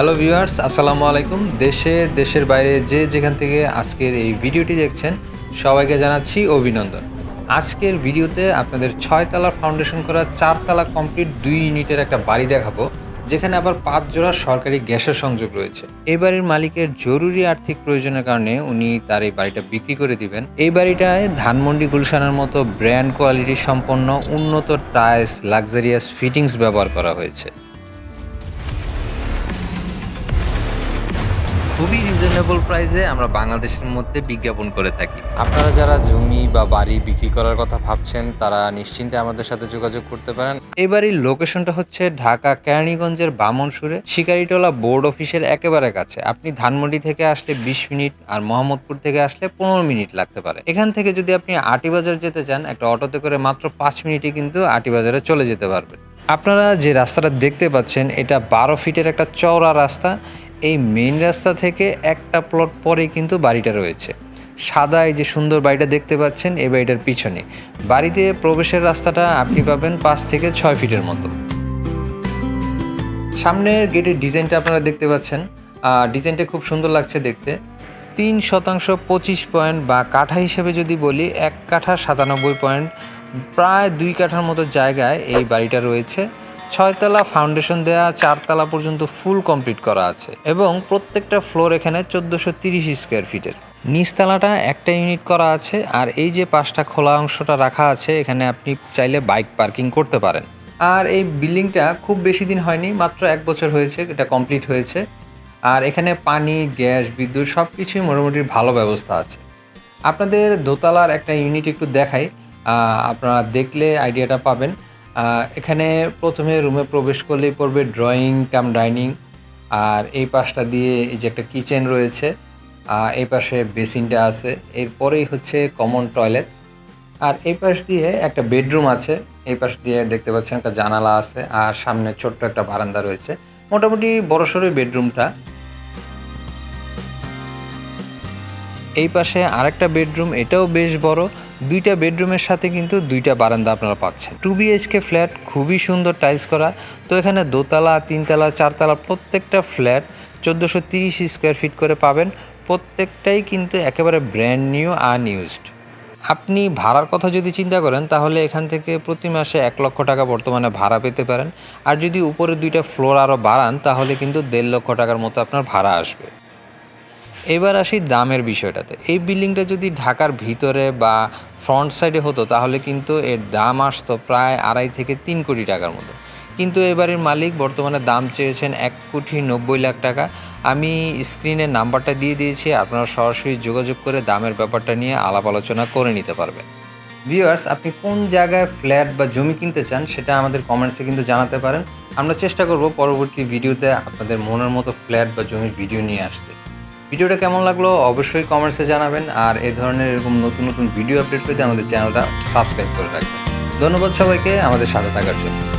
Hello viewers আসসালামু আলাইকুম। দেশে, দেশের বাইরে যে যেখান থেকে আজকের এই ভিডিওটি দেখছেন, সবাইকে জানাচ্ছি অভিনন্দন। আজকের ভিডিওতে আপনাদের ছয়তলা ফাউন্ডেশন করা চারতলা কমপ্লিট দুই ইউনিটের একটা বাড়ি দেখাবো, যেখানে আবার পাঁচ জোড়া সরকারি গ্যাসের সংযোগ রয়েছে। এই বাড়ির মালিকের জরুরি আর্থিক প্রয়োজনের কারণে উনি তার এই বাড়িটা বিক্রি করে দিবেন। এই বাড়িটায় ধানমন্ডি গুলশানের মতো ব্র্যান্ড কোয়ালিটি সম্পন্ন উন্নত টাইলস লাক্সারিয়াস ফিটিংস ব্যবহার করা হয়েছে। খুবই রিজনেবল প্রাইসে আমরা বাংলাদেশের মধ্যে বিজ্ঞাপন করে থাকি। আপনারা যারা জমি বা বাড়ি বিক্রি করার কথা ভাবছেন তারা নিশ্চিন্তে আমাদের সাথে যোগাযোগ করতে পারেন। এই বাড়ির লোকেশনটা হচ্ছে ঢাকা কেরানীগঞ্জের বামনসুরে। শিকারিটোলা বোর্ড অফিসের একেবারে কাছে। আপনি ধানমন্ডি থেকে আসলে বিশ মিনিট আর মোহাম্মদপুর থেকে আসলে পনেরো মিনিট লাগতে পারে। এখান থেকে যদি আপনি আটিবাজার যেতে চান একটা অটোতে করে মাত্র পাঁচ মিনিটে কিন্তু আটিবাজারে চলে যেতে পারবেন। আপনারা যে রাস্তাটা দেখতে পাচ্ছেন এটা বারো ফিটের একটা চওড়া রাস্তা। এই মেইন রাস্তা থেকে একটা প্লট পরে কিন্তু বাড়িটা রয়েছে। সাদা এই যে সুন্দর বাড়িটা দেখতে পাচ্ছেন, এই বাড়িটার পিছনে। বাড়িতে প্রবেশের রাস্তাটা আপনি পাবেন পাঁচ থেকে ছয় ফিটের মতো। সামনের গেটের ডিজাইনটা আপনারা দেখতে পাচ্ছেন। ডিজাইনটা খুব সুন্দর লাগছে দেখতে। তিন শতাংশ পঁচিশ পয়েন্ট বা কাঠা হিসেবে যদি বলি, এক কাঠা সাতানব্বই পয়েন্ট। প্রায় দুই কাঠার মতো জায়গায় এই বাড়িটা রয়েছে। ছয়তলা ফাউন্ডেশন দেওয়া চারতলা পর্যন্ত ফুল কমপ্লিট করা আছে এবং প্রত্যেকটা ফ্লোর এখানে চোদ্দোশো তিরিশ স্কোয়ার ফিটের নিচতলাটা একটা ইউনিট করা আছে আর এই যে পাঁচটা খোলা অংশটা রাখা আছে, এখানে আপনি চাইলে বাইক পার্কিং করতে পারেন। আর এই বিল্ডিংটা খুব বেশি দিন হয়নি, মাত্র এক বছর হয়েছে, এটা কমপ্লিট হয়েছে। আর এখানে পানি, গ্যাস, বিদ্যুৎ সব কিছুই মোটামুটি ভালো ব্যবস্থা আছে। আপনাদের দোতলার একটা ইউনিট একটু দেখাই আপনারা দেখলে আইডিয়াটা পাবেন। এখানে প্রথমে রুমে প্রবেশ করলেই পড়বে ড্রয়িং কাম ডাইনিং আর এই পাশটা দিয়ে এই যে একটা কিচেন রয়েছে এই পাশে বেসিনটা আছে, এরপরেই হচ্ছে কমন টয়লেট আর এই পাশ দিয়ে একটা বেডরুম আছে, এই পাশ দিয়ে দেখতে পাচ্ছেন একটা জানালা আছে, আর সামনে ছোট্ট একটা বারান্দা রয়েছে, মোটামুটি বড়সড়ই বেডরুমটা এই পাশে আরেকটা বেডরুম এটাও বেশ বড় দুইটা বেডরুমের সাথে কিন্তু দুইটা বারান্দা আপনারা পাচ্ছেন। টু বিএইচকে ফ্ল্যাট, খুবই সুন্দর টাইলস করা। তো এখানে দোতলা, তিনতলা, চারতলা প্রত্যেকটা ফ্ল্যাট চোদ্দোশো তিরিশ স্কোয়ার ফিট করে পাবেন। প্রত্যেকটাই কিন্তু একেবারে ব্র্যান্ড নিউ, আনইউজড। আপনি ভাড়ার কথা যদি চিন্তা করেন, তাহলে এখান থেকে প্রতি মাসে এক লক্ষ টাকা বর্তমানে ভাড়া পেতে পারেন। আর যদি উপরে দুইটা ফ্লোর আরও বাড়ান, তাহলে কিন্তু দেড় লক্ষ টাকার মতো আপনার ভাড়া আসবে। এবার আসি দামের বিষয়টাতে। এই বিল্ডিংটা যদি ঢাকার ভিতরে বা ফ্রন্ট সাইডে হতো, তাহলে কিন্তু এর দাম আসতো প্রায় আড়াই থেকে তিন কোটি টাকার মতো। কিন্তু এবারের মালিক বর্তমানে দাম চেয়েছেন এক কোটি নব্বই লাখ টাকা। আমি স্ক্রিনের নাম্বারটা দিয়ে দিয়েছি, আপনারা সরাসরি যোগাযোগ করে দামের ব্যাপারটা নিয়ে আলাপ আলোচনা করে নিতে পারবেন। ভিউয়ার্স, আপনি কোন জায়গায় ফ্ল্যাট বা জমি কিনতে চান, সেটা আমাদের কমেন্টসে কিন্তু জানাতে পারেন। আমরা চেষ্টা করব পরবর্তী ভিডিওতে আপনাদের মনের মতো ফ্ল্যাট বা জমির ভিডিও নিয়ে আসতে। ভিডিওটা কেমন লাগল অবশ্যই কমেন্টসে জানাবেন। আর এ ধরনের এরকম নতুন নতুন ভিডিও আপডেট পেতে আমাদের চ্যানেলটা সাবস্ক্রাইব করে রাখবেন। ধন্যবাদ সবাইকে, আমাদের সাথে থাকার জন্য।